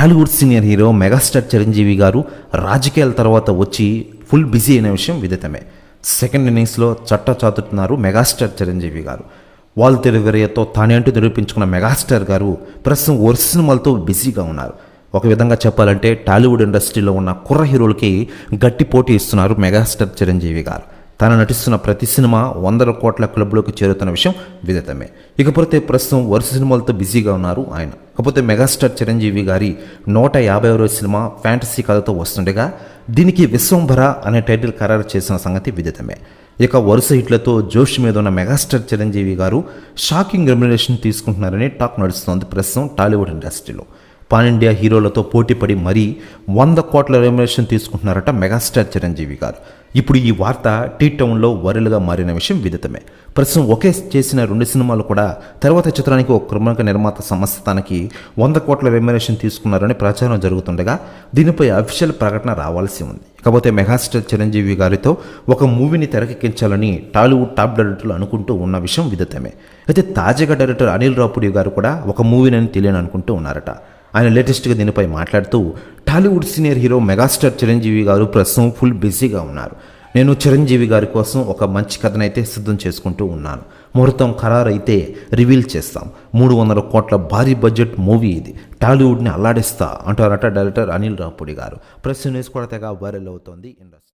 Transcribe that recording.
Tollywood senior hero megastar Chiranjeevi గారు రాజకీయాల తర్వాత వచ్చి ఫుల్ బిజీ అయిన విషయం విదితమే. సెకండ్ ఇన్నింగ్స్లో చట్ట చాతుతున్నారు మెగాస్టార్ చిరంజీవి గారు. వాల్ తెరివెరియతో తానే అంటూ నిరూపించుకున్న మెగాస్టార్ గారు ప్రస్తుతం వరుస సినిమాలతో బిజీగా ఉన్నారు. ఒక విధంగా చెప్పాలంటే టాలీవుడ్ ఇండస్ట్రీలో ఉన్న కుర్ర హీరోలకి గట్టి పోటీ ఇస్తున్నారు మెగాస్టార్ చిరంజీవి గారు. తాను నటిస్తున్న ప్రతి సినిమా వందల కోట్ల క్లబ్లోకి చేరుతున్న విషయం విదితమే. ఇకపోతే ప్రస్తుతం వరుస సినిమాలతో బిజీగా ఉన్నారు ఆయన. కాకపోతే మెగాస్టార్ చిరంజీవి గారి నూట యాభై రోజు సినిమా ఫ్యాంటసీ కథతో వస్తుండగా దీనికి విశ్వంభర అనే టైటిల్ ఖరారు చేసిన సంగతి విదితమే. ఇక వరుస హిట్లతో జోష్ మీద ఉన్న మెగాస్టార్ చిరంజీవి గారు షాకింగ్ రెమ్యునేషన్ తీసుకుంటున్నారని టాక్ నడుస్తోంది ప్రస్తుతం టాలీవుడ్ ఇండస్ట్రీలో. పాన్ ఇండియా హీరోలతో పోటీపడి మరీ వంద కోట్ల రెమ్యునేషన్ తీసుకుంటున్నారట మెగాస్టార్ చిరంజీవి గారు. ఇప్పుడు ఈ వార్త టీ టౌన్లో వరలుగా మారిన విషయం విదితమే. ప్రస్తుతం ఒకే చేసిన రెండు సినిమాలు కూడా తర్వాత చిత్రానికి ఒక ప్రముఖ నిర్మాత సంస్థ తనకి వంద కోట్ల రెమ్యునేషన్ తీసుకున్నారని ప్రచారం జరుగుతుండగా దీనిపై అఫీషియల్ ప్రకటన రావాల్సి ఉంది. కాకపోతే మెగాస్టార్ చిరంజీవి గారితో ఒక మూవీని తెరకెక్కించాలని టాలీవుడ్ టాప్ డైరెక్టర్లు అనుకుంటూ ఉన్న విషయం విదితమే. అయితే తాజాగా డైరెక్టర్ అనిల్ రాపుడి గారు కూడా ఒక మూవీనని తెలియని అనుకుంటూ ఉన్నారట. ఆయన లేటెస్ట్గా దీనిపై మాట్లాడుతూ Tollywood senior hero megastar Chiranjeevi గారు ప్రస్తుతం ఫుల్ బిజీగా ఉన్నారు. నేను చిరంజీవి గారి కోసం ఒక మంచి కథనైతే సిద్ధం చేసుకుంటూ ఉన్నాను. ముహూర్తం ఖరారైతే రివీల్ చేస్తాం. మూడు వందల కోట్ల భారీ బడ్జెట్ మూవీ ఇది. టాలీవుడ్ని అల్లాడిస్తా అంటారట డైరెక్టర్ అనిల్ రాపుడి గారు. ప్రెస్ న్యూస్ కూడా తెగ వైరల్ అవుతోంది. ఇండస్ట్రీ